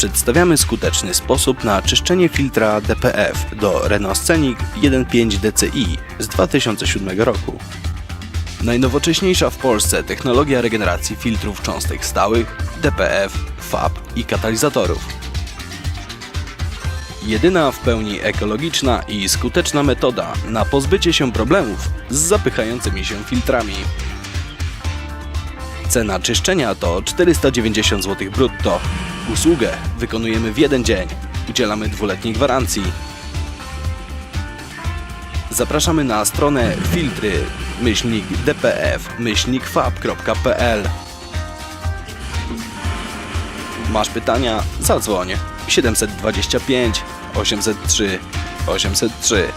Przedstawiamy skuteczny sposób na czyszczenie filtra DPF do Renault Scenic 1.5 DCi z 2007 roku. Najnowocześniejsza w Polsce technologia regeneracji filtrów cząstek stałych, DPF, FAB i katalizatorów. Jedyna w pełni ekologiczna i skuteczna metoda na pozbycie się problemów z zapychającymi się filtrami. Cena czyszczenia to 490 zł brutto. Usługę wykonujemy w jeden dzień. Udzielamy dwuletniej gwarancji. Zapraszamy na stronę filtry myślnik dpf myślnik fab.pl Masz pytania? Zadzwoń 725 803 803